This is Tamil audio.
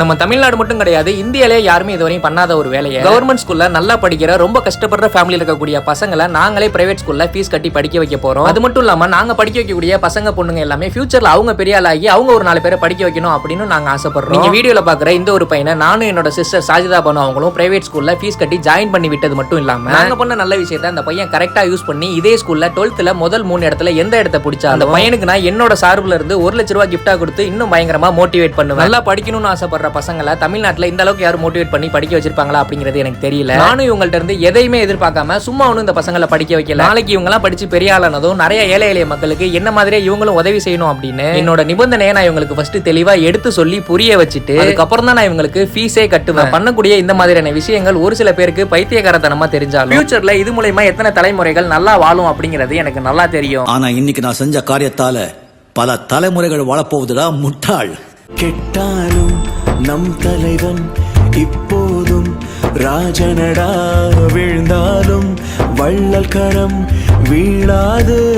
நம்ம தமிழ்நாடு மட்டும் கிடையாது இந்தியாலே யாருமே இதுவரையும் பண்ணாத ஒரு வேலையை. கவர்மெண்ட் ஸ்கூல்ல நல்லா படிக்கிற ரொம்ப கஷ்டப்படுற ஃபேமிலியில் இருக்கக்கூடிய பசங்களை நாங்களே பிரைவேட் ஸ்கூல்ல ஃபீஸ் கட்டி படிக்க வைக்க போறோம். அது மட்டும் இல்லாம நாங்க படிக்க வைக்கக்கூடிய பசங்க பொண்ணுங்க எல்லாமே ஃபியூச்சர்ல அவங்க பெரிய ஆளாகி அவங்க ஒரு நாலு பேரை படிக்க வைக்கணும் அப்படின்னு நாங்க ஆசைப்படுறோம். நீங்க வீடியோல பாக்குற இந்த ஒரு பையனை நானும் என்னோட சிஸ்டர் சாஜிதா பண்ண அவங்களும் பிரைவேட் ஸ்கூல்ல ஃபீஸ் கட்டி ஜாயின் பண்ணி விட்டது மட்டும் இல்லாம நாங்க பண்ண நல்ல விஷயத்தை அந்த பையன் கரெக்டா யூஸ் பண்ணி இதே ஸ்கூல்ல டுவெல்த்ல முதல் மூணு இடத்துல எந்த இடத்த பிடிச்சா அந்த பையனுக்கு நான் என்னோட சார்புல இருந்து ஒரு லட்ச ரூபாய் கிஃப்டா கொடுத்து இன்னும் பயங்கரமா மோட்டிவேட் பண்ணுவேன். நல்லா படிக்கணும்னு ஆசைப்படுற பசங்களை தமிழ்நாட்டுல இந்த அளவுக்கு யாரும் மோட்டிவேட் பண்ணி படிக்க வச்சிருப்பாங்களா அப்படிங்கிறது எனக்கு தெரியல. நானும் இவங்கள்ட்ட இருந்து எதையுமே எதிர்பார்க்காம சும்மா ஒன்றும் இந்த பசங்களை படிக்க வைக்கல. நாளைக்கு இவங்கலாம் படிச்சு பெரிய ஆளானதும் நிறைய ஏழை எளிய மக்களுக்கு என்ன மாதிரியே இவங்களும் உதவி செய்யணும் அப்படின்னு என்னோட நிபந்தனையை நான் இவங்களுக்கு ஃபர்ஸ்ட் தெளிவா எடுத்து சொல்லி புரிய வச்சுட்டு அதுக்கப்புறம் தான் நான் இவங்களுக்கு ஃபீஸே கட்டுவேன். பண்ணக்கூடிய இந்த மாதிரியான விஷயங்கள் ஒரு சில பேருக்கு பைத்தியகாரத்தனமா தெரிஞ்சாலும் ஃபியூச்சர்ல இது மூலயமா எத்தனை தலைமுறைகள் நல்லா வாழும் அப்படிங்கிறது எனக்கு நல்லா தெரியும். ஆனா இன்னைக்கு நான் செஞ்ச காரியத்தால பல தலைமுறைகள் வாழப்போகுதுடா முட்டாள். கெட்டாலும் நம் தலைவன் இப்போதும் ராஜனடா விழுந்தாலும் வள்ளல் கரம் வீழாது.